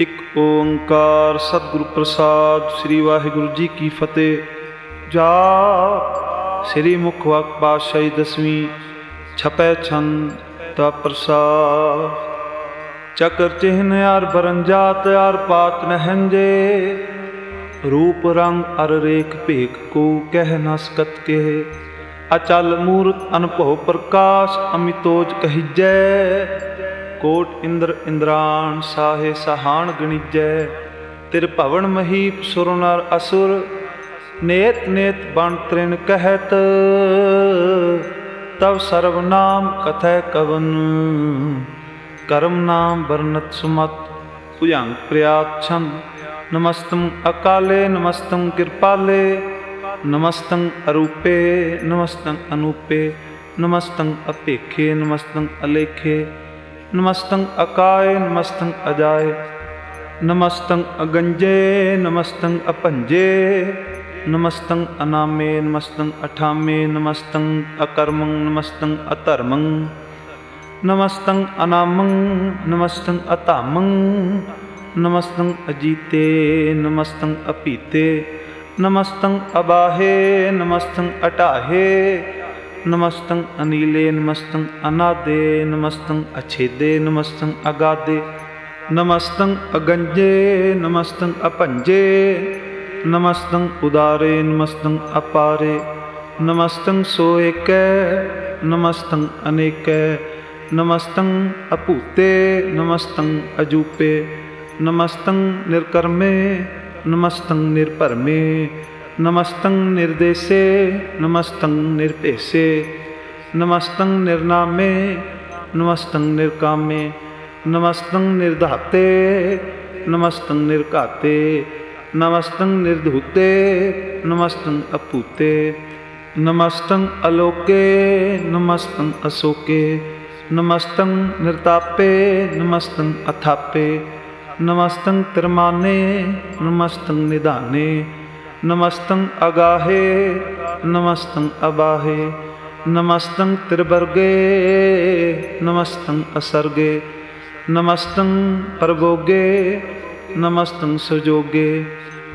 ਇੱਕ ਓੰਕਾਰ ਸਤਿਗੁਰੂ ਪ੍ਰਸਾਦ ਸ੍ਰੀ ਵਾਹਿਗੁਰੂ ਜੀ ਕੀ ਫਤਿਹ। ਜਾਪ ਸ੍ਰੀ ਮੁਖ ਵਾਕ ਪਾਤਸ਼ਾਹੀ ਦਸਵੀਂ ਛਪੈ ਛੰਦ ਤਾ ਪ੍ਰਸਾਦ। ਚਕਰ ਚਿਹਨ ਯਾਰ ਬਰਨ ਜਾਤ ਯਾਰ ਪਾਤ ਨਹੰਜੇ ਰੂਪ ਰੰਗ ਅਰ ਰੇਖ ਭੇਖ ਕੋ ਕਹਿ ਨਾ ਸਕਤ ਕੇ ਅਚਲ ਮੂਰਤ ਅਨਭਉ ਪ੍ਰਕਾਸ਼ ਅਮਿਤੋਜ ਕਹੀਜੈ ਕੋਟ ਇੰਦਰ ਇੰਦਰਾਣ ਸਾਹੇ ਸਹਾਣ ਗਣਿਜੈ, ਤਿਰ ਭਵਨ ਮਹੀਪ ਸੁਰ ਨਰ ਅਸੁਰ, ਨੇਤ ਨੇਤ ਬਣ ਤ੍ਰਿਣ ਕਹਿਤ, ਤਵ ਸਰਵ ਨਾਮ ਕਥੈ ਕਵਨ, ਕਰਮ ਨਾਮ ਵਰਨਤ ਸੁਮਤ, ਭੁਜੰਗ ਪ੍ਰਿਆਤ ਨਮਸਤੰ ਅਕਾਲੇ, ਨਮਸਤੰ ਕਿਰਪਾਲੇ, ਨਮਸਤੰ ਅਰੂਪੇ, ਨਮਸਤੰ ਅਨੂਪੇ, ਨਮਸਤੰ ਅਪੇਖੇ, ਨਮਸਤੰ ਅਲੇਖੇ। ਨਮਸਤੰ ਅਕਾਏ ਨਮਸਤੰ ਅਜਾਏ, ਨਮਸਤੰ ਅਗੰਜੇ ਨਮਸਤੰ ਅਪੰਜੇ ਨਮਸਤੰ ਅਨਾਮੇ ਨਮਸਤੰ ਅਠਾਮੇ ਨਮਸਤੰ ਅਕਰਮੰ ਨਮਸਤੰ ਅਧਰਮੰ, ਨਮਸਤੰ ਅਨਾਮੰ ਨਮਸਤੰ ਅਧਾਮੰ, ਨਮਸਤੰ ਅਜੀਤੇ ਨਮਸਤੰ ਅਪੀਤੇ ਨਮਸਤੰ ਅਬਾਹੇ ਨਮਸਤੰ ਅਟਾਹੇ नमस्तंग अनिले नमस्तंग, अनादे नमस्तंग, अछेदे नमस्तंग, अगादे नमस्तंग, अगंजे नमस्तंग, अपंजे नमस्तंग, उदारे नमस्तंग, अपारे नमस्तंग, सोएक नमस्तंग, अनेक नमस्तंग, अपूते नमस्तंग, अजूपे नमस्तंग, निर्कर्मे नमस्तंग, निर्परमे नमस्तं निर्देशे नमस्तं निरपेशे नमस्तं निर्नामे नमस्तं निरकामे नमस्तं निर्धाते नमस्तं निरकाते नमस्तं निर्धूते नमस्तं अपूते नमस्तं अलोके नमस्तं अशोके नमस्तं निर्तापे नमस्तं अथापे नमस्तं तिरमाने नमस्तं निदाने नमस्तं अगाहे नमस्तं अबाहे नमस्तं त्रिवर्गे नमस्तं असर्गे नमस्तं परभोगे नमस्तं सुजोगे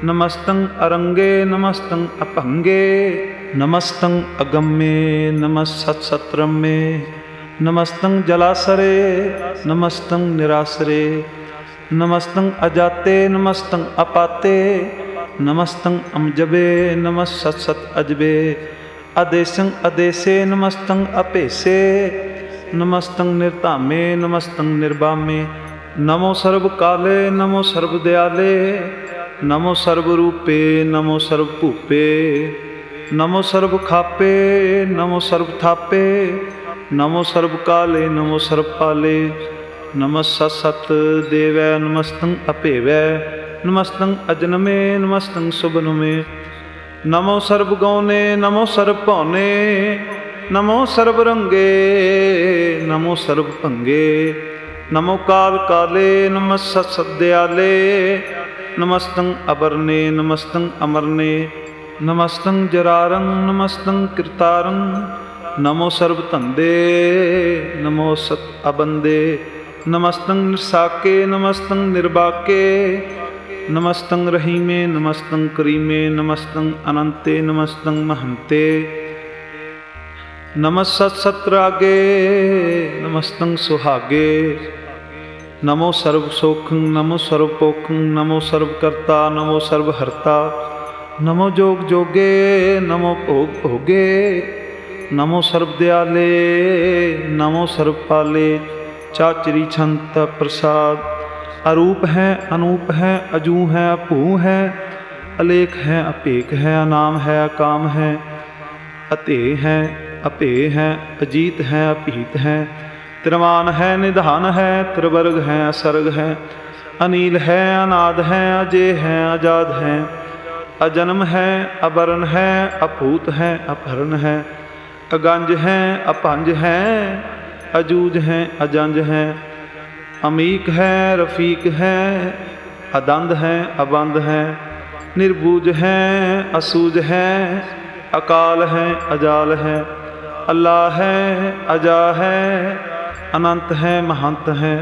नमस्तं अरंगे नमस्तं अपंगे नमस्तं अगम्ये नमस्सत्सत्रम्ये नमस्तं जलासरे नमस्तं निरासरे नमस्तं अजाते नमस्तं अपाते ਨਮਸਤੰ ਅਪਾਤੇ ਨਮਸਤੰ ਅਮਜਬੇ ਨਮਸ ਸਤ ਸਤ ਅਜਬੇ। ਅਦੇਸੰ ਅਦੇਸੇ, ਨਮਸਤੰ ਅਪੇਸੇ। ਨਮਸਤੰ ਨਿਰਧਾਮੇ, ਨਮਸਤੰ ਨਿਰਬਾਮੇ। ਨਮੋ ਸਰਬ ਕਾਲੇ, ਨਮੋ ਸਰਬ ਦਿਆਲੇ। ਨਮੋ ਸਰਬ ਰੂਪੇ, ਨਮੋ ਸਰਬ ਭੂਪੇ। ਨਮੋ ਸਰਬ ਖਾਪੇ, ਨਮੋ ਸਰਬ ਥਾਪੇ। ਨਮੋ ਨਮਸਤੰ ਅਜਨਮੇ, ਨਮਸਤੰ ਸੁਭਨਮੇ। ਨਮੋ ਸਰਬ ਗਉਨੇ ਨਮੋ ਸਰਬ ਭਉਨੇ ਨਮੋ ਸਰਬ ਰੰਗੇ, ਨਮੋ ਸਰਬ ਭੰਗੇ। ਨਮੋ ਕਾਲ ਕਾਲੇ, ਨਮਸ ਸਤ ਦਿਆਲੇ। ਨਮਸਤੰ ਅਬਰਨੇ ਨਮਸਤੰ ਅਮਰਨੇ। ਨਮਸਤੰ ਜਰਾਰੰ, ਨਮਸਤੰ ਕਿਰਤਾਰੰ। ਨਮੋ ਸਰਬ ਧੰਦੇ, ਨਮੋ ਸਤ ਅਬੰਦੇ। ਨਮਸਤੰ ਨਿਰਸਾਕੇ, ਨਮਸਤੰ ਨਿਰਬਾਕੇ। नमस्तंग रहीमे नमस्तंग करीमे नमस्तंग अनंते नमस्तंग महंते नमस्त सत्रागे नमस्तंग सुहागे। नमो सर्वसोखं नमो सर्वपोखं नमो सर्वकर्ता, नमो सर्वहर्ता। नमो जोग जोगे, नमो भोग भोगे। नमो सर्वदयाले, नमो सर्वपाले। चाचरी छंत प्रसाद। ਅਰੂਪ ਹੈ, ਅਨੂਪ ਹੈ, ਅਜੂ ਹੈ, ਭੂ ਹੈ, ਅਲੇਖ ਹੈ, ਅਪੇਖ ਹੈ, ਅਨਾਮ ਹੈ, ਅਕਾਮ ਹੈ ਅਤੇ ਹੈ ਅਪੇ ਹੈ, ਅਜੀਤ ਹੈ ਅਪੀਤ ਹੈ ਤਿਰਮਾਨ ਹੈ, ਨਿਧਾਨ ਹੈ, ਤ੍ਰਿਵਰਗ ਹੈ, ਅਸਰਗ ਹੈ, ਅਨੀਲ ਹੈ, ਅਨਾਦ ਹੈ ਅਜੇ ਹੈ ਆਜ਼ਾਦ ਹੈ, ਅਜਨਮ ਹੈ ਅਬਰਨ ਹੈ, ਅਭੂਤ ਹੈ, ਅਪਹਰਨ ਹੈ, ਅਗੰਜ ਹੈ, ਅਪੰਜ ਹੈ, ਅਜੂਜ ਹੈ, ਅਜੰਜ ਹੈ अमीक हैं, रफ़ीक हैं, अदंद हैं, अबंद हैं, निर्बूज हैं, असूज हैं, अकाल हैं, अजाल हैं, अल्लाह है, अजा है, अनंत हैं, महंत हैं,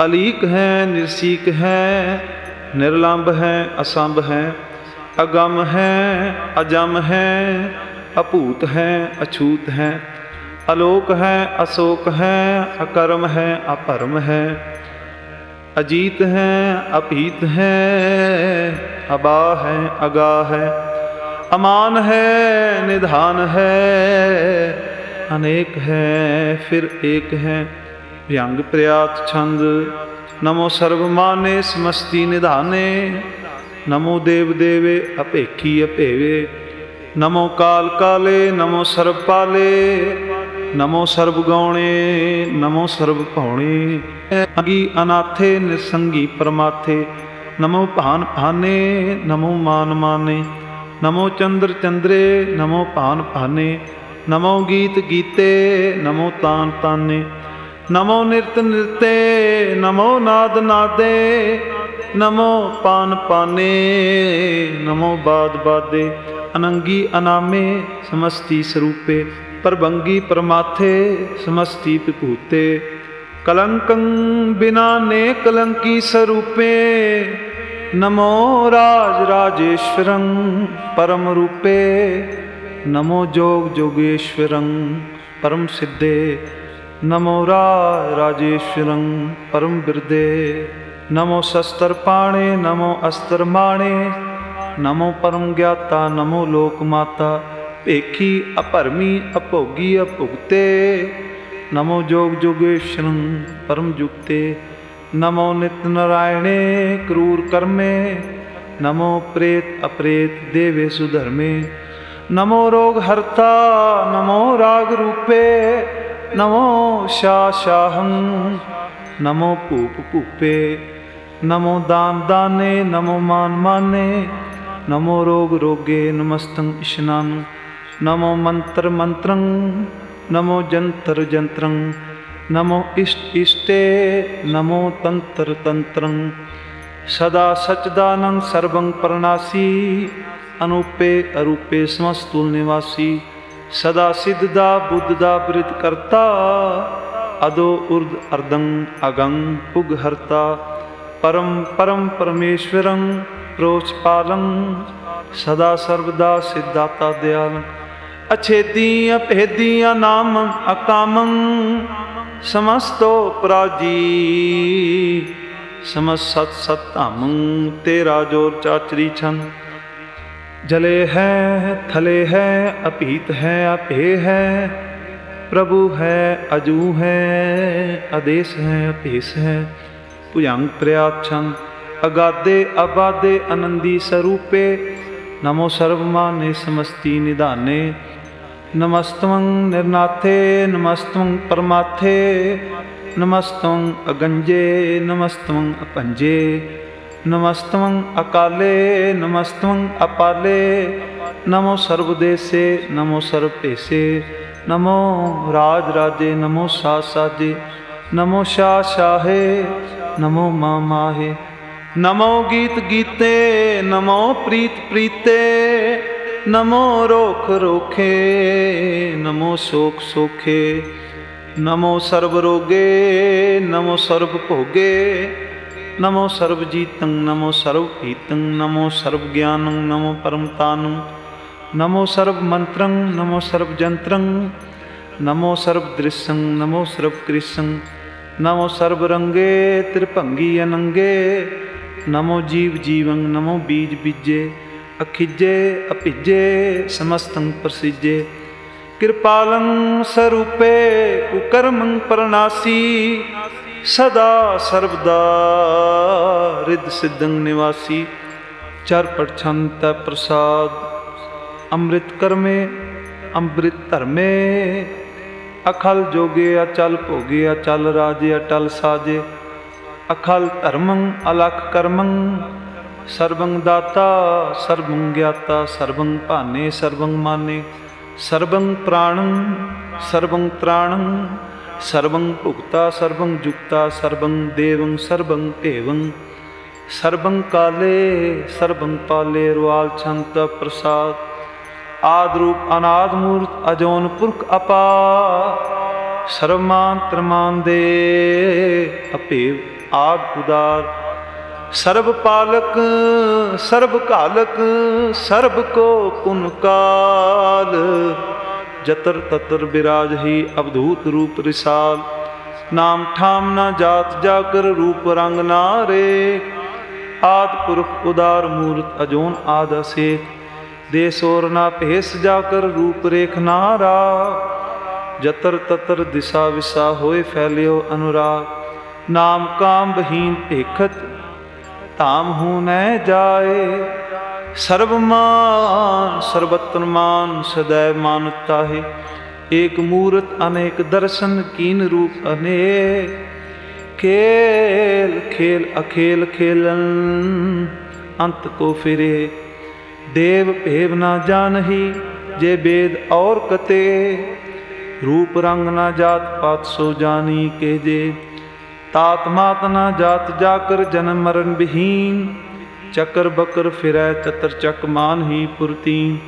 अलीक हैं, निरसीक हैं, निर्लंब हैं, असंब हैं, अगम हैं, अजम हैं, अपूत हैं, अछूत हैं अलोक है, अशोक है, अकर्म है, अपर्म है, अजीत है, अपीत है, अबा है, अगा है, अमान है, निधान है, अनेक है, फिर एक है, व्यंग प्रयात छंद, नमो सर्वमाने समस्ति निधाने, नमो देव देवे अपेखी अपेवे, नमो काल काले, नमो सर्वपाले ਨਮੋ ਸਰਬ ਗਾਉਣੇ, ਨਮੋ ਸਰਬ ਭਾਉਣੇ। ਅਗੀ ਅਨਾਥੇ, ਨਿਸੰਗੀ ਪਰਮਾਥੇ। ਨਮੋ ਭਾਨ ਭਾਨੇ, ਨਮੋ ਮਾਨ ਮਾਨੇ। ਨਮੋ ਚੰਦਰ ਚੰਦਰੇ, ਨਮੋ ਭਾਨ ਭਾਨੇ। ਨਮੋ ਗੀਤ ਗੀਤੇ, ਨਮੋ ਤਾਨ ਤਾਨੇ। ਨਮੋ ਨਿਰਤ ਨਿਰਤੇ, ਨਮੋ ਨਾਦ ਨਾਦੇ। ਨਮੋ ਪਾਨ ਪਾਨੇ, ਨਮੋ ਬਾਦ ਬਾਦੇ। ਅਨੰਗੀ ਅਨਾਮੇ, ਸਮਸਤੀ ਸਰੂਪੇ। ਪਰਬੰਗੀ ਪਰਮਾਥੇ ਸਮਸਤੀ ਵਿਭੂਤੇ ਕਲੰਕੰ ਬਿਨਾ ਨੇ ਕਲੰਕੀ ਸਰੂਪੇ, ਨਮੋ ਰਾਜ ਰਾਜੇਸ਼ਵਰੰ ਪਰਮ ਰੂਪੇ, ਨਮੋ ਜੋਗ ਜੋਗੇਸ਼ਵਰੰ ਪਰਮ ਸਿੱਧੇ, ਨਮੋ ਰਾਜ ਰਾਜੇਸ਼ਵਰੰ ਪਰਮ ਬਿਰਦੇ, ਨਮੋ ਸ਼ਸਤਰ ਪਾਣੇ, ਨਮੋ ਅਸਤਰ ਮਾਣੇ, ਨਮੋ ਪਰਮ ਗਿਆਤਾ, ਨਮੋ ਲੋਕ ਮਾਤਾ पेखी अपरमी अपोगी अपुगते। नमो जोग जोगेश्वर परम जुगते। नमो नित नारायणे क्रूर कर्मे। नमो प्रेत अप्रेत देवे सुधर्मे। नमो रोग हर्ता, नमो राग रूपे। नमो शाशाहं, नमो पूप पूपे। नमो दान दाने, नमो मान माने। नमो रोग रोगे नमस्तं स्नान ਨਮੋ ਮੰਤਰ ਮੰਤਰੰ ਨਮੋ ਜੰਤਰ ਜੰਤਰੰ ਨਮੋ ਇਸ਼ਟ ਇਸ਼ਟੇ ਨਮੋ ਤੰਤਰ ਤੰਤਰੰ ਸਦਾ ਸਚਦਾਨੰ ਸਰਬੰ ਪ੍ਰਣਾਸੀ ਅਨੂਪੇ ਅਰੂਪੇ ਸਮਸਤੁਲ ਨਿਵਾਸੀ ਸਦਾ ਸਿੱਧ ਦਾ ਬੁੱਧ ਦਾ ਬ੍ਰਿਤ ਕਰਤਾ ਅਦੋ ਉਰਦ ਅਰਦੰ ਅਗੰ ਪੁਗ ਹਰਤਾ ਪਰਮ ਪਰਮ ਪਰਮੇਸ਼ਵਰੰ ਪ੍ਰੋਚ ਪਾਲੰ ਸਦਾ ਸਰਬਦਾ ਸਿਧਾਤਾ ਦਿਆਲ ਅਛੇਦੀ ਅਭੇਦੀ ਨਾਮ ਅਕਾਮੰ ਸਮਸਤੋ ਪ੍ਰਾਜੀ ਸਮਸਤ ਸਤਾਮੰ ਤੇਰਾ ਜੋਰ ਚਾਚਰੀ ਛੰ ਜਲੇ ਹੈ ਥਲੇ ਹੈ ਅਭੀਤ ਹੈ ਅਭੇ ਹੈ ਪ੍ਰਭੂ ਹੈ ਅਜੂ ਹੈ ਆਦੇਸ਼ ਹੈ ਅਭੇਸ ਹੈ ਭੁਜੰਗ ਪ੍ਰਿਆਛੰ ਅਗਾਦੇ ਅਬਾਦੇ ਆਨੰਦੀ ਸਰੂਪੇ ਨਮੋ ਸਰਵਮਾਨੇ ਸਮਸਤੀ ਨਿਧਾਨੇ ਨਮਸਤਵੰ ਨਿਰਨਾਥੇ, ਨਮਸਤਵੰ ਪਰਮਾਥੇ, ਨਮਸਤਵੰ ਅਗੰਜੇ, ਨਮਸਤਵੰ ਅਪੰਜੇ, ਨਮਸਤਵੰ ਅਕਾਲੇ, ਨਮਸਤਵੰ ਅਪਾਲੇ, ਨਮੋ ਸਰਬਦੇਸੇ, ਨਮੋ ਸਰਬੇਸੇ ਨਮੋ ਰਾਜ ਰਾਜੇ ਨਮੋ ਸਾ ਸਾਜੇ ਨਮੋ ਸ਼ਾ ਸ਼ਾਹੇ ਨਮੋ ਮਾ ਮਾਹੇ ਨਮੋ ਗੀਤ ਗੀਤੇ, ਨਮੋ ਪ੍ਰੀਤ ਪ੍ਰੀਤੇ नमो रोख रोखे नमो शोक सुखे नमो सर्व रोगे नमो सर्व भोगे नमो सर्व जीतं नमो सर्व पीतं नमो सर्व ज्ञानं नमो परम तानं नमो सर्व मंत्रं नमो सर्व जंत्रं नमो सर्व दृश्यं नमो सर्व कृष्ण नमो सर्वरंगे त्रिभंगी अनंगे नमो जीव जीवं नमो बीज बीजे अखिजे अपिजे समस्तं प्रसिजे। कृपालं स्वरूपे कुकर्मं परनासी सदा सर्वदा रिद सिद्धं निवासी। चर प्रछंत प्रसाद। अमृत कर्मे, अमृत धर्मे। अखल जोगे, अचल भोगे, अचल राजे, अटल साजे। अखल धर्मं, अलख कर्मं। ਸਰਬੰ ਦਾਤਾ ਸਰਬੰ ਗਿਆਤਾ ਸਰਬੰ ਭਾਨੇ ਸਰਬੰ ਮਾਨੇ ਸਰਬੰ ਪ੍ਰਾਣੰ ਸਰਬੰ ਤ੍ਰਾਣੰ ਸਰਬੰ ਭੁਗਤਾ ਸਰਬੰ ਜੁਗਤਾ ਸਰਬੰ ਦੇਵੰ ਸਰਬੰ ਭੇਵੰ ਸਰਬੰ ਕਾਲੇ ਸਰਬੰ ਪਾਲੇ, ਰੁਆਲ ਛੰਤ ਪ੍ਰਸਾਦ, ਆਦ ਰੂਪ ਅਨਾਦ ਮੂਰਤ, ਅਜੋਨ ਪੁਰਖ ਅਪਾ ਸਰਮਾਨ ਤਰਮਾਨ ਦੇ ਅਪੇਵ ਆਦ ਉਦਾਰ ਸਰਬ ਪਾਲਕ, ਸਰਬ ਘਾਲਕ, ਸਰਬ ਕੋ ਪੁਨ ਕਾਲ। ਜਤਰ ਤਤਰ ਬਿਰਾਜ ਹੀ ਅਵਧੂਤ ਰੂਪ ਰਿਸਾਲ। ਨਾਮ ਠਾਮ ਨਾ ਜਾਤ ਜਾਕਰ ਰੂਪ ਰੰਗ ਨਾ ਰੇ। ਆਦ ਪੁਰਖ ਉਦਾਰ ਮੂਰਤ ਅਜੋਨ ਆਦ ਅਸੇਖ ਦੇ ਸੋਰ ਨਾ ਭੇਸ ਜਾਕਰ ਰੂਪ ਰੇਖ ਨਾਰਾ ਜਤਰ ਤਤਰ ਦਿਸ਼ਾ ਵਿਸਾ ਹੋਏ ਫੈਲਿਓ ਅਨੁਰਾਗ। ਨਾਮ ਕਾਮ ਬਹੀਨ ਭੇਖਤ ਧਾਮ ਹੂ ਨੈ ਜਾਏ। ਸਰਬ ਮਾਨ ਮਾਨ, ਸਦੈ ਮਾਨਤਾ ਹੈ ਏਕ ਮੂਰਤ ਅਨੇਕ ਦਰਸ਼ਨ ਕੀਨ ਰੂਪ ਅਨੇਕ ਖੇਲ ਖੇਲ, ਅਖੇਲ ਖੇਲਨ, ਅੰਤ ਕੋ ਫਿਰੇ। ਦੇਵ ਭੇਵ ਨਾ ਜਾਣਹੀ, ਜੇ ਬੇਦ ਔਰ ਕਤੇ। ਰੂਪ ਰੰਗ ਨਾ ਜਾਤ ਪਾਤ ਸੋ ਜਾਣੀ ਕੇ ਜੇ। ਤਾਤ ਮਾਤ ਨਾ ਜਾਤ ਜਾਕਰ ਜਨਮ ਮਰਨ ਬਿਹੀਨ, ਚੱਕਰ ਬਕਰ ਫਿਰੈ ਚਤਰ ਚੱਕ ਮਾਨ ਹੀ ਪੁਰਤੀ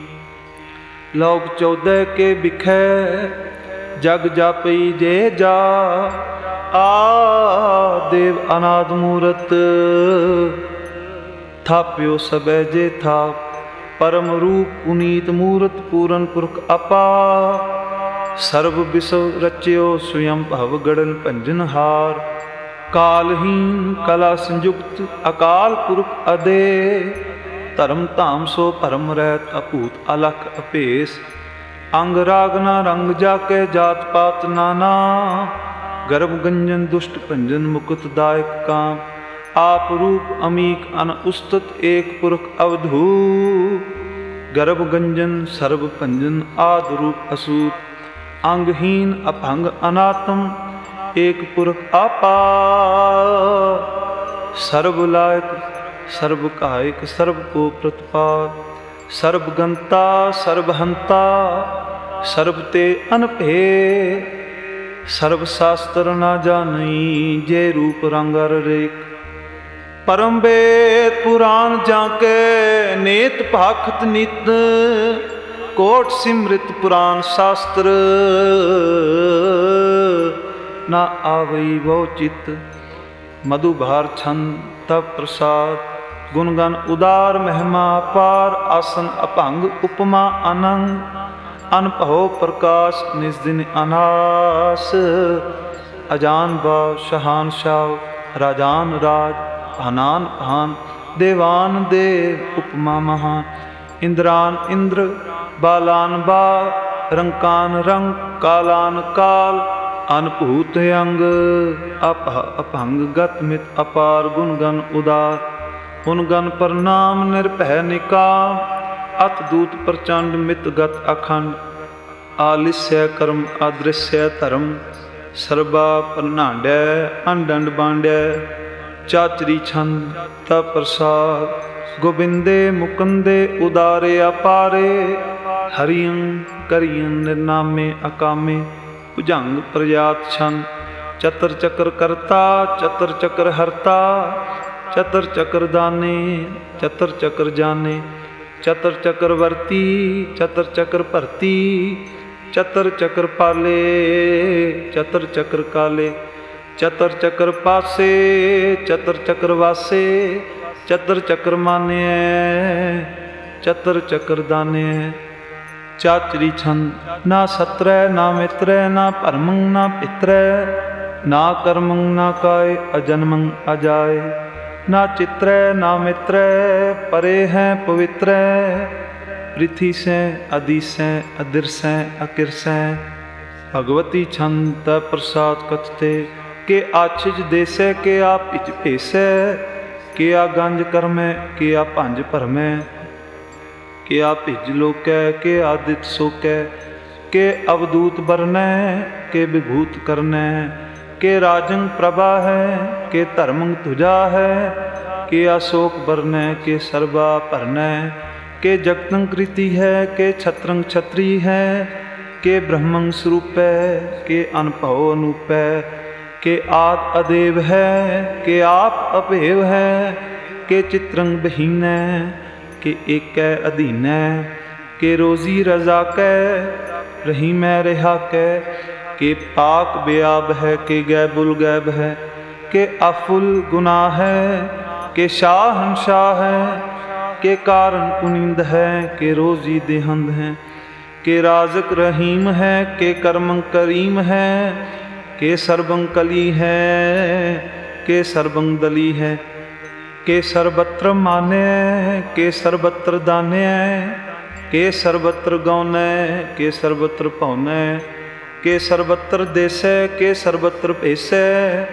ਲੋਕ ਚੌਦਹ ਕੇ ਬਿਖੈ ਜਗ ਜਾਪਈ ਜੇ ਜਾ, ਆ ਦੇਵ ਅਨਾਦ ਮੂਰਤ, ਥਾਪਿਓ ਸਬੈ ਜੇ ਥਾਪ ਪਰਮ ਰੂਪ ਪੁਨੀਤ ਮੂਰਤ ਪੂਰਨ ਪੁਰਖ ਆਪਾ, ਸਰਬ ਵਿਸਵ ਰਚਿਓ ਸਵਯੰ ਭਵ ਗੜਨ ਭੰਜਨ ਹਾਰ। ਕਾਲਹੀਨ ਕਲਾ ਸੰਯੁਕਤ, ਅਕਾਲ ਪੁਰਖ ਅਦੇ। ਧਰਮ ਧਾਮ ਸੋ ਭਰਮ ਰਹਿਤ ਅਪੂਤ ਅਲਖ ਅਪੇਸ ਅੰਗ ਰਾਗ ਨਾ ਰੰਗ ਜਾ ਕੇ ਜਾਤ ਪਾਤ ਨਾਨਾ। ਗਰਭ ਗੰਜਨ ਦੁਸ਼ਟ ਭੰਜਨ ਮੁਕਤ ਦਾਇਕ ਕਾਮ। ਆਪ ਰੂਪ ਅਮੀਕ ਅਨ ਉਸਤਤ ਏਕ ਪੁਰਖ ਅਵਧੂ। ਗਰਭ ਗੰਜਨ ਸਰਬ ਭੰਜਨ ਆਦ ਰੂਪ ਅਸੂਤ। ਅੰਗਹੀਨ ਅਭੰਗ ਅਨਾਤਮ। ਏਕ ਪੁਰਖ ਆਪਾ। ਸਰਬ ਲਾਇਕ, ਸਰਬ ਕਾਇਕ ਸਰਬ ਕੋ ਪ੍ਰਤਪਾਲ ਸਰਬ ਗੰਤਾ, ਸਰਬ ਹੰਤਾ, ਸਰਬ ਤੇ ਅਨਭੇ। ਸਰਬ ਸ਼ਾਸਤਰ ਨਾ ਜਾਣਈ ਜੇ ਰੂਪ ਰੰਗ ਅਰ ਰੇਖ ਪਰਮ ਵੇਦ ਪੁਰਾਨ ਜਾਂ ਕੇ ਨੇਤ ਭਾਖਤ ਨਿਤ। ਕੋਟ ਸਿਮ੍ਰਿਤ ਪੁਰਾਨ ਸ਼ਾਸਤਰ। न आवई वो चित्त। मधुभार छंद तप प्रसाद। गुणगण उदार महिमा, पार आसन अपंग उपमा अनंग। अनपहो प्रकाश, निस्दिन अनास। अजान भाव शहान शाव, राजान राज, हनान भान देवान देव, उपमा महान। इंद्रान इंद्र, बालान बा रंकान रंग, कालान काल। ਅਨਭੂਤ ਅੰਗ, ਅਪ ਅਭੰਗ ਗਤ ਮਿਤ ਅਪਾਰ ਗੁਣ ਗਨ ਉਦਾਰ। ਗੁਣ ਗਨ ਪ੍ਰਨਾਮ ਨਿਰਭੈ ਨਿਕਾਮ ਅਤ ਦੂਤ ਪ੍ਰਚੰਡ ਮਿਤ ਗਤ ਅਖੰਡ। ਆਲਿਸਯ ਕਰਮ ਆਦ੍ਰਿਸਯ ਧਰਮ, ਸਰਬਾ ਪਰਨਾਂਡੈ, ਅੰਡੰਡ ਬਾਂਡੈ। ਚਾਚਰੀ ਛੰਦ, ਤਾ ਪ੍ਰਸਾਦ, ਗੋਬਿੰਦੇ ਮੁਕੰਦੇ ਉਦਾਰੇ ਅਪਾਰੇ। ਹਰੀੰ ਕਰੀਂ ਨਿਰਨਾਮੇ ਅਕਾਮੇ। ਭੁਜੰਗ ਪ੍ਰਜਾਤ ਛੰਦ ਚਤਰ ਚੱਕਰ ਕਰਤਾ ਚਤਰ ਚੱਕਰ ਹਰਤਾ ਚਤਰ ਚੱਕਰ ਦਾਨੇ ਚਤਰ ਚੱਕਰ ਜਾਣੇ ਚਤਰ ਚੱਕਰ ਵਰਤੀ ਚਤਰ ਚੱਕਰ ਭਰਤੀ ਚਤਰ ਚੱਕਰ ਪਾਲੇ ਚਤਰ ਚੱਕਰ ਕਾਲੇ ਚਤਰ ਚੱਕਰ ਪਾਸੇ ਚਤਰ ਚੱਕਰ ਵਾਸੇ ਚਤਰ ਚੱਕਰ ਮਾਨਿਐ ਚਤਰ ਚੱਕਰ ਦਾਨਿਐ ਚਾਚਰੀ ਛੰਦ, ਨਾ ਸਤਰੈ, ਨਾ ਮਿਤਰੈ, ਨਾ ਭਰਮੰ, ਨਾ ਪਿਤਰੈ, ਨਾ ਕਰਮੰ, ਨਾ ਕਾਇ, ਅਜਨਮੰ ਅਜਾਏ ਨਾ ਚਿਤਰੈ, ਨਾ ਮਿਤਰੈ, ਪਰੇ ਹੈ, ਪਵਿੱਤਰੈ। ਪ੍ਰਿਥੀ ਸੈ ਅਦੀਸੈ ਅਦਿਰਸੈ ਅਕਿਰਸੈ ਭਗਵਤੀ ਛੰਦ ਪ੍ਰਸਾਦ ਕਥਤੇ, ਕੇ ਆਛਿਜ ਦੇਸੈ, ਕੇ ਆਪ ਇਚ ਭੇਸੈ। ਕੇ ਆ ਗੰਜ ਕਰਮੈ, ਕੇ ਆ ਭੰਜ ਭਰਮੈ। किया भिजलो कै के आदित सो कै के अवधूत बरने के विभूत करने के राजंग प्रभा है के धर्मंग तुझा है के अशोक बरने के सर्वा परने के जगतंग कृति है के छत्रंग छत्री है के ब्रह्मंग स्वरूप के अनुभव अनुप के आद अदेव है के आप अपेव है के चित्रंग बहीन है ਕਿ ਏਕੈ ਅਧੀਨੈ, ਕਿ ਰੋਜ਼ੀ ਰਜ਼ਾ ਕੈ ਰਹੀ ਮੈਂ ਰਹਾ ਕੈ, ਕਿ ਪਾਕ ਬਿਆਬ ਹੈ, ਕਿ ਗੈਬੁਲ ਗੈਬ ਹੈ, ਕਿ ਅਫੁਲ ਗੁਨਾਹ ਹੈ, ਕਿ ਸ਼ਾਹਨਸ਼ਾਹ ਹੈ, ਕਿ ਕਾਰਨ ਕੁਨਿੰਦ ਹੈ, ਕਿ ਰੋਜ਼ੀ ਦੇਹੰਦ ਹੈ, ਕਿ ਰਾਜ਼ਕ ਰਹੀਮ ਹੈ, ਕਿ ਕਰਮੰ ਕਰੀਮ ਹੈ, ਕਿ ਸਰਬੰ ਕਲੀ ਹੈ, ਕਿ ਸਰਬੰ ਦਲੀ ਹੈ। ਕੇ ਸਰਬਤਰ ਮਾਨੈ ਕੇ ਸਰਬਤਰ ਦਾਨੈ ਕੇ ਸਰਬਤਰ ਗਾਉਨੈ ਕੇ ਸਰਬਤਰ ਭਾਉਨੈ ਕੇ ਸਰਬਤਰ ਦੇਸੈ ਕੇ ਸਰਬਤਰ ਭੇਸੈ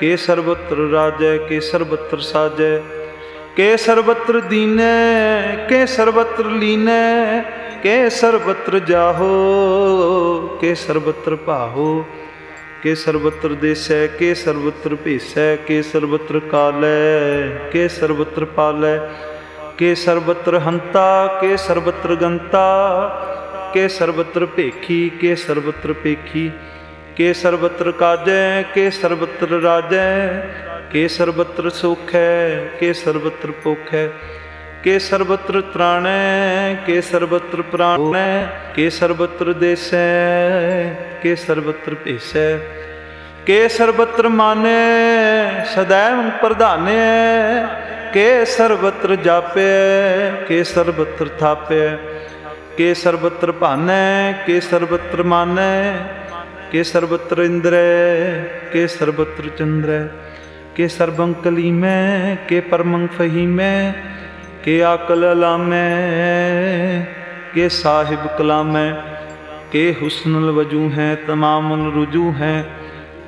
ਕੇ ਸਰਬਤਰ ਰਾਜੈ ਕੇ ਸਰਬਤਰ ਸਾਜੈ ਕੇ ਸਰਬਤਰ ਦੀਨੈ ਕੇ ਸਰਬਤਰ ਲੀਨੈ ਕੇ ਸਰਬਤਰ ਜਾਹੋ ਕਿ ਸਰਬਤਰ ਭਾਹੋ के सर्वत्र देशै के सर्वत्र भेषै के सर्वत्र कालै के सर्वत्र पालै के सर्वत्र हंता के सर्वत्र गंता के सर्वत्र पेखी के सर्वत्र पेखी के सर्वत्र काजै के सर्वत्र राजै के सर्वत्र सुख है के सर्वत्र पुख है के सर्वत्र त्राण है के सर्वत्र प्राण है के सर्वत्र देश है के सर्वत्र भेषे के सर्वत्र माने सदैव प्रधाने के सर्वत्र जापे के सर्वत्र थापे के सर्वत्र भाने के सर्वत्र माने के सर्वत्र इंद्र के सर्वत्र चंद्र के सर्वंकली में के परमंग फही में के आकल अलामे के साहिब कलामे के हुस्नल वज़ू हैं, तमाम रुजू हैं।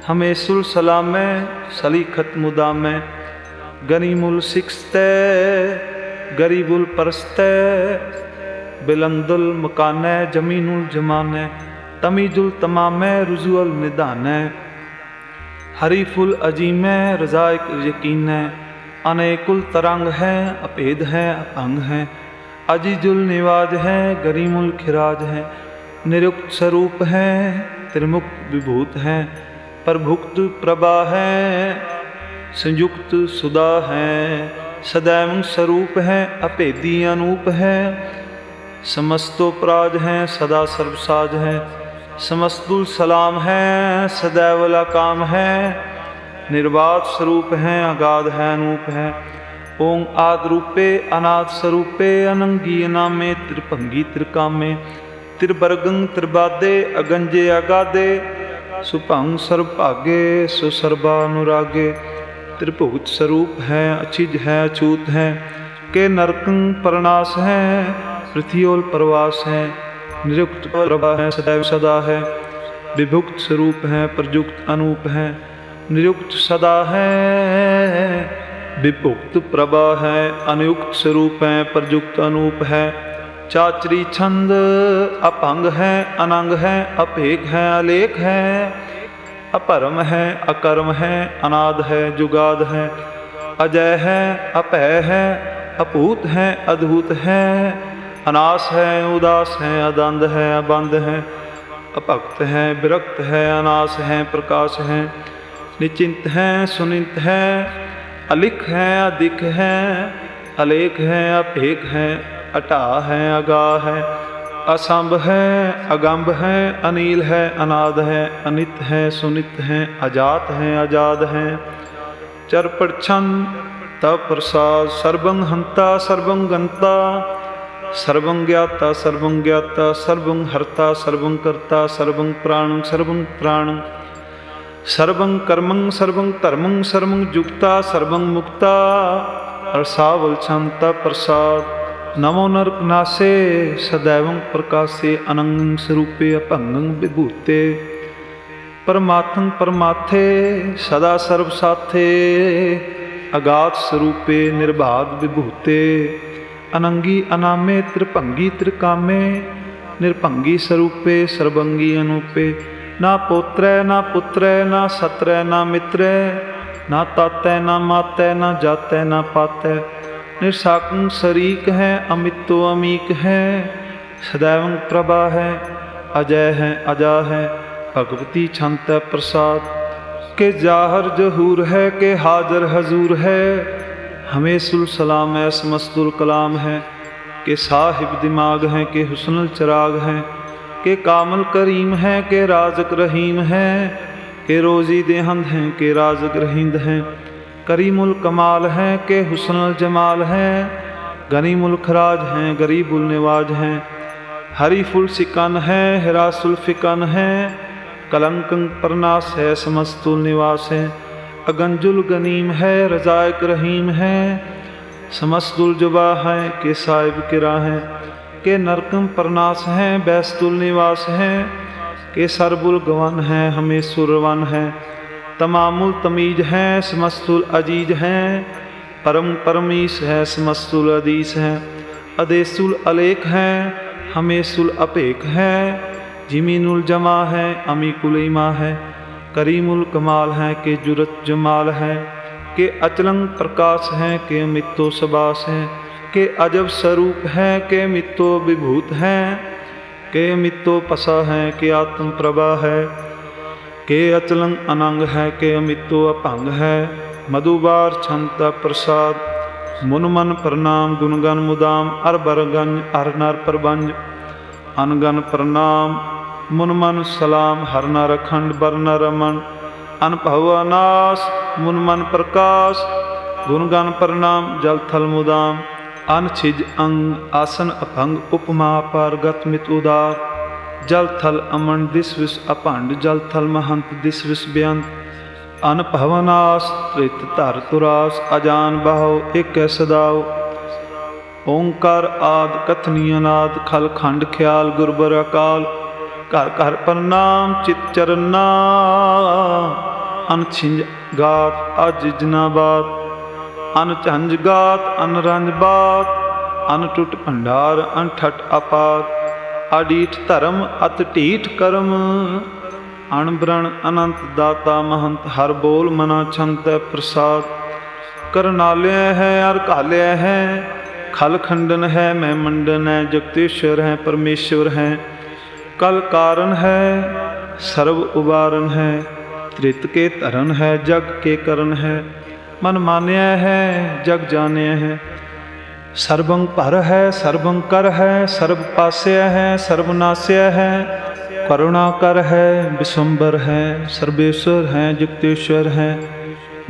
हमें सुलसलाम, सलीखत खत मुदा सिखस्त गरीबुल परस्त। बिलंदुल मकान, जमीनुल जमान। तमीजुल तमाम, रुजुअल निदान। हरीफुल अजीम रज़ायक यकीन। अनेकुल तरंग हैं, अपेद हैं, अपंग हैं। अजीजुल निवाज हैं, गरीमुल खिराज हैं। निरुक्त स्वरूप हैं, त्रिमुक्त विभूत हैं प्रभुक्त प्रभा हैं, संयुक्त सुदा हैं, सदैव स्वरूप हैं, अपेदी अनूप हैं समस्तोपराज हैं, सदा सर्वसाज हैं, समस्तुल सलाम हैं सदैवला काम हैं निर्वाध स्वरूप हैं, अगाध हैं, अनूप हैं, ओं आद रूपे अनाथ स्वरूपे, अनंगी नामे त्रिपंगी त्रिकामे तिरबरगं त्रिबादे अगंजे अगादे सुभंग सर्वभागे सुसर्वानुरागे त्रिभुज स्वरूप हैं अचिज हैं अछूत हैं के नरकं परनास हैं पृथ्वी प्रवास हैं निरुक्त प्रभा हैं सदैव सदा हैं विभुक्त स्वरूप हैं प्रयुक्त अनूप हैं निरुक्त सदा हैं विभुक्त प्रभा है अनुयुक्त स्वरूप हैं प्रयुक्त अनूप है चाचरी छंद अपंग है, अनंग है अपेक है, अलेख है, अपरम है, अकर्म है, अनाद है, जुगाद है, अजय है अपय है, अपूत है, अद्भुत है, अनास है, उदास है, अदंध है, अबंध है, अपक्त है, विरक्त है, अनास है, प्रकाश है, निचिंत है, सुनिंत है, अलिख है, अधिक है, अलेख है अपेक है अटा है अगा है, असंभ है अगम्ब है, अनिल है, अनाद है, अनित है, सुनित है, अजात है, अजाद है। चर प्रछन तप्रसाद सर्वंग हंता सर्वंग गंता सर्वंग ज्ञाता सर्वंग ज्ञाता सर्वंग हर्ता सर्वंग कर्ता सर्वंग प्राण सर्वंग प्राण सर्वंग कर्मंग सर्वंग धर्मंग सर्वंग युक्ता सर्वंग मुक्ता अरसावल छंता प्रसाद। ਨਮੋ ਨਰਕ ਨਾਸੇ ਸदैवं ਪ੍ਰਕਾਸੇ ਅਨੰਗ ਸਰੂਪੇ ਅਭੰਗੰ ਵਿਭੂਤੇ। ਪਰਮਾਤਮ ਪਰਮਾਥੇ ਸਦਾ ਸਰਬ ਸਾਥੇ ਅਗਾਤ ਸਰੂਪੇ ਨਿਰਭਾਗ ਵਿਭੂਤੇ। ਅਨੰਗੀ ਅਨਾਮੇ ਤ੍ਰਿਭੰਗੀ ਤ੍ਰਿਕਾਮੇ, ਨਿਰਭੰਗੀ ਸਰੂਪੇ ਸਰਬੰਗੀ ਅਨੂਪੇ। ਨਾ ਪੋਤਰੈ, ਨਾ ਪੁੱਤਰੈ, ਨਾ ਸਤਰੈ, ਨਾ ਮਿਤਰੈ, ਨਾ ਤਾਤੈ ਨਾ ਮਾਤੈ ਨਾ ਜਾਤੈ ਨਾ ਪਾਤੈ निरसाकम शरीक हैं अमितो अमीक हैं। सदैव प्रभा है, अजय है, अजा है। भगवती छंत प्रसाद। के जाहर जहूर है, के हाजर हजूर है। हमेशुल सलाम है, समस्तुल कलाम है। के साहिब दिमाग हैं, के हुसनल चराग हैं। के कामल करीम हैं, के राजक रहीम हैं। के रोज़ी देहंद हैं, के राजक रहिंद हैं। करीमुल कमाल हैं, के हुसनल जमाल हैं। गनीमुल खराज हैं, गरीबुल नवाज़ हैं। हरीफुल सिकन हैं, हिरासुल फिकन हैं। कलंक परनास है, समस्तुल निवास हैं। अगंजुल गनीम है रज़ायक रहीम है। समस्तुल जुबा हैं, के साहिब किरा हैं। के नरकम परनास हैं, बैस्तुल निवास हैं। के सरबुल गवन हैं, हमें सुरवन हैं। तमामुल तमीज हैं, समस्तुल अज़ीज़ हैं, परम परमीश है, समस्तुल अदीस हैं। अदेसुल अलेख हैं हमेसुल अपेक हैं। जिमीनुल जमा है, अमीकुल इमा है। करीमुल कमाल हैं, के जुरत जमाल हैं। के अचलंग प्रकाश हैं, के मित्तो सबास हैं। के अजब स्वरूप हैं, के मित्तो विभूत हैं। के मित्तो पसा हैं, के आत्म प्रभा है। ਕੇ ਅਚਲੰ ਅਨੰਗ ਹੈ ਕੇ ਅਮਿਤੋ ਅਭੰਗ ਹੈ। ਮਧੁਬਾਰ ਛੰਤਾ ਪ੍ਰਸਾਦ, ਮੁਨ ਮਨ ਪ੍ਰਣਾਮ ਗੁਣਗਨ ਮੁਦਾਮ, ਅਰ ਬਰਗੰਜ ਅਰ ਨਰ ਪ੍ਰਬੰਜ। ਅਨਗਨ ਪ੍ਰਣਾਮ, ਮੁਨ ਮਨ ਸਲਾਮ, ਹਰ ਨਰ ਅਖੰਡ ਬਰਨ ਰਮਨ ਅਨਭਵ ਅਨਾਸ, ਮਨ ਮਨ ਪ੍ਰਕਾਸ਼ ਗੁਣਗਨ ਪ੍ਰਣਾਮ, ਜਲ ਥਲ ਮੁਦਾਮ। ਅਨ ਛਿਜ ਅੰਗ, ਆਸਨ ਅਭੰਗ, ਉਪਮਾ ਪਾਰਗਤ ਮਿਤ ਉਦਾਰ। ਜਲ ਥਲ ਅਮਨ ਦਿਸ ਵਿਸ ਅਪੰਡ ਜਲ ਥਲ ਮਹੰਤ ਦਿਸ ਵਿਸ ਬੇਅੰਤ ਅਨ ਭਵਨਾਸ ਤ੍ਰਿਤ ਧਰ ਤੁਰਾਸ, ਅਜਾਨ ਬਹਉ, ਏਕੈ ਸਦਾਉ। ਓੰਕਾਰ ਆਦ ਕਥਨੀ ਅਨਾਦ, ਖਲ ਖੰਡ ਖਿਆਲ ਗੁਰਬਰ ਅਕਾਲ। ਘਰ ਘਰ ਪ੍ਰਨਾਮ ਚਿਤ ਚਰਨਾ। ਅਨ ਛਿੰਜ ਗਾਤ, ਅਜ ਜਨਾਬਾਤ ਅਨ ਗਾਤ, ਅਨ ਰੰਜ ਬਾਤ। ਅਨ ਭੰਡਾਰ ਅਨਠਟ ਅਪਾਤ। ਅਡੀਠ ਧਰਮ ਅਤ ਢੀਠ ਕਰਮ। ਅਣਬ੍ਰਣ ਅਨੰਤ ਦਾਤਾ ਮਹੰਤ ਹਰ ਬੋਲ ਮਨਾ ਛੰਤ ਪ੍ਰਸਾਦ। ਕਰਨਾਲਿਆ ਹੈ ਅਰ ਕਾਲਿਆ ਹੈ, ਖਲ ਖੰਡਨ ਹੈ, ਮੈਂ ਮੰਡਨ ਹੈ ਜਗਤੇਸ਼ਵਰ ਹੈ, ਪਰਮੇਸ਼ਵਰ ਹੈ। ਕਲ ਕਾਰਨ ਹੈ ਸਰਬ ਉਬਾਰਨ ਹੈ, ਤ੍ਰਿਤ ਕੇ ਧਰਨ ਹੈ, ਜਗ ਕੇ ਕਰਨ ਹੈ। ਮਨ ਮਾਨਿਆ ਹੈ, ਜਗ ਜਾਣਿਆ ਹੈ। सर्वं पर है, सर्वं कर है, सर्व पास्य है सर्वनाश्य है। करुणाकर है विश्वम्बर है, सर्वेश्वर है जुक्तेश्वर है।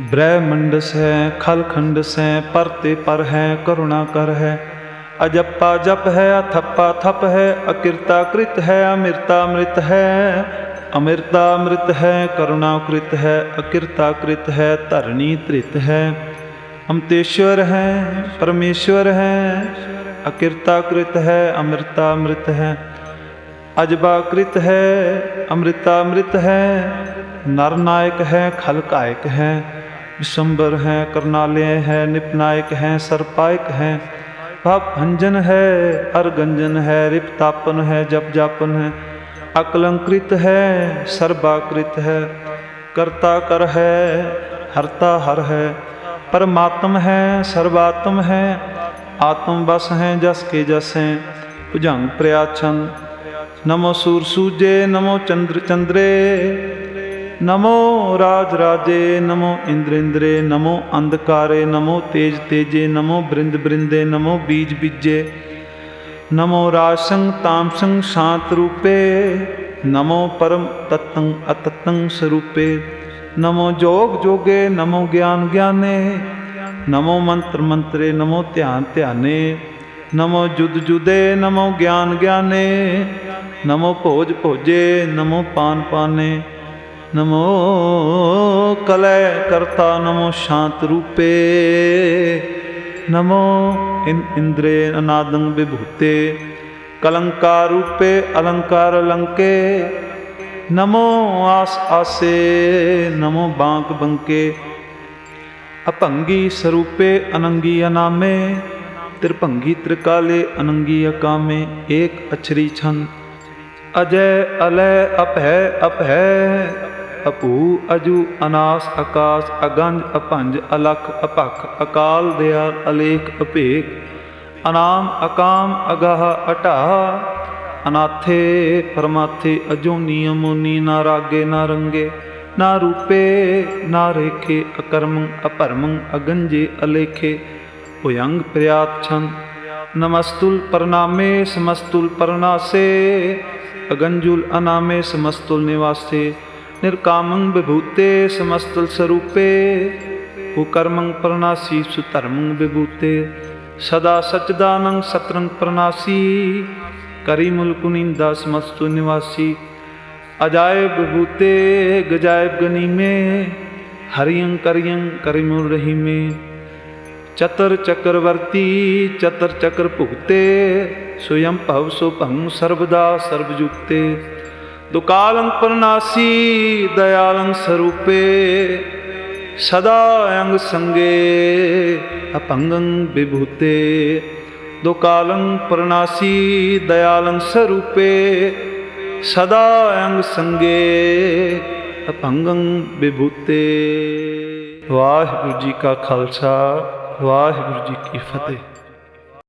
ब्रह्मंडस है, खलखंडस है, परते पर है करुणाकर है। अजप्पा जप है अथप्पा थप है अकृताकृत है अमृता मृत है। अमृता मृत है, करुणाकृत है अकृताकृत है तरणी त्रित है। अमतेश्वर हैं, परमेश्वर हैं अकृताकृत है, अमृतामृत है। अजबाकृत है, अमृतामृत है, नरनायक है, खलकायक है। विशंबर है करनालय है, निपनायक है, सर्पायक है। भाव भंजन है, अरगंजन है, रिपतापन है जप जापन है। अकलंकृत है, सर्वाकृत है। कर्ता कर है हरता हर है। ਪਰਮਾਤਮ ਹੈ, ਸਰਵਾਤਮ ਹੈ, ਆਤਮ ਬਸ ਹੈ, ਜਸ ਕੇ ਜਸ ਹੈ, ਭੁਜੰਗ ਪ੍ਰਿਆਛਨ ਨਮੋ ਸੂਰ ਸੂਜੇ, ਨਮੋ ਚੰਦਰ ਚੰਦਰੇ। ਨਮੋ ਰਾਜ ਰਾਜੇ, ਨਮੋ ਇੰਦਰ ਇੰਦਰੇ। ਨਮੋ ਅੰਧਕਾਰੇ, ਨਮੋ ਤੇਜ ਤੇਜੇ, ਨਮੋ ਬ੍ਰਿੰਦ ਬ੍ਰਿੰਦੇ, ਨਮੋ ਬੀਜ ਬੀਜੇ। ਨਮੋ ਰਾਸੰ ਤਾਮਸੰ ਸ਼ਾਂਤ ਰੂਪੇ। ਨਮੋ ਪਰਮ ਤਤੰ ਅਤਤੰ ਸਰੂਪੇ। ਨਮੋ ਜੋਗ ਜੋਗੇ, ਨਮੋ ਗਿਆਨ ਗਿਆਨੇ, ਨਮੋ ਮੰਤਰ ਮੰਤਰੇ, ਨਮੋ ਧਿਆਨ ਧਿਆਨੇ, ਨਮੋ ਜੁਦ ਜੁਦੇ, ਨਮੋ ਗਿਆਨ ਗਿਆਨੇ, ਨਮੋ ਭੋਜ ਭੋਜੇ, ਨਮੋ ਪਾਨ ਪਾਨੇ, ਨਮੋ ਕਲੈ ਕਰਤਾ, ਨਮੋ ਸ਼ਾਂਤ ਰੂਪੇ, ਨਮੋ ਇਨ ਇੰਦਰੇ ਅਨਾਦੰ ਵਿਭੂਤੇ, ਕਲੰਕਾਰ ਰੂਪੇ, ਅਲੰਕਾਰ ਅਲੰਕੇ नमो आस आसे, नमो बांक बंके। अपंगी स्वरूपे अनंगी अनामे त्रिभंगी त्रिकाले अनंगी अकामे, एक अक्षरी छंद अजय अलय अप है अप है अपू, अजु, अनास आकाश अगंज, अपंज, अलख, अपख, अकाल, दयाल, अलेख, अपेख, अनाम, अकाम, अगाह, अटाह ਅਨਾਥੇ ਪਰਮਾਥੇ ਅਜੋਨੀ ਅਮੋਨੀ ਨਾ ਰਾਗੇ ਨਾ ਰੰਗੇ ਨਾ ਰੂਪੇ ਨਾ ਰੇਖੇ ਅਕਰਮੰ ਅਪਰਮੰ ਅਗੰਜੇ ਅਲੇਖੇ ਭੁਯੰਗ ਪ੍ਰਿਆਤ ਛੰਦ ਨਮਸਤੁਲ ਪ੍ਰਣਾਮੇ ਸਮਸਤੁਲ ਪਰਨਾਸੇ ਅਗੰਜੁਲ ਅਨਾਮੇ ਸਮਸਤੁਲ ਨਿਵਾਸੇ ਨਿਰਕਾਮੰ ਵਿਭੂਤੇ ਸਮਸਤੁਲ ਸਰੂਪੇ ਕੁਕਰਮੰ ਪ੍ਰਣਾਸੀ ਸੁਧਰਮੰ ਵਿਭੂਤੇ ਸਦਾ ਸਚਦਾਨੰ ਸਤਰੰ ਪ੍ਰਣਾਸੀ ਕਰੀ ਮੁਲਕ ਨਿੰਦਾ ਸਮਸਤੁ ਨਿਵਾਸੀ। ਅਜਾਇਬ ਵਿਭੂਤੇ ਗਜਾਇਬ ਗਨੀਮੇ ਹਰਿਯੰ ਕਰਿਯੰ ਕਰਿਮੁਰ ਰਹੀਮੇ। ਚਤਰ ਚਕਰਵਰਤੀ ਚਤਰ ਚਕਰ ਭੁਗਤੇ, ਸੁਯੰ ਭਵ ਸੋ ਭੰ ਸਰਬਦਾ ਸਰਬਜੁਗਤੇ ਦੁਕਾਲੰ ਪਰਨਾਸੀ, ਦਇਆਲੰ ਸਰੂਪੇ, ਸਦਾ ਅੰਗ ਸੰਗੇ ਅਪੰਗੰ ਵਿਭੂਤੇ ਦੁਕਾਲੰ ਪ੍ਰਣਾਸੀ ਦਇਆਲੰ ਸਰੂਪੇ, ਸਦਾ ਅੰਗ ਸੰਗੇ ਅਪੰਗੰ ਵਿਭੂਤੇ। ਵਾਹਿਗੁਰੂ ਜੀ ਕਾ ਖਾਲਸਾ, ਵਾਹਿਗੁਰੂ ਜੀ ਕੀ ਫਤਿਹ।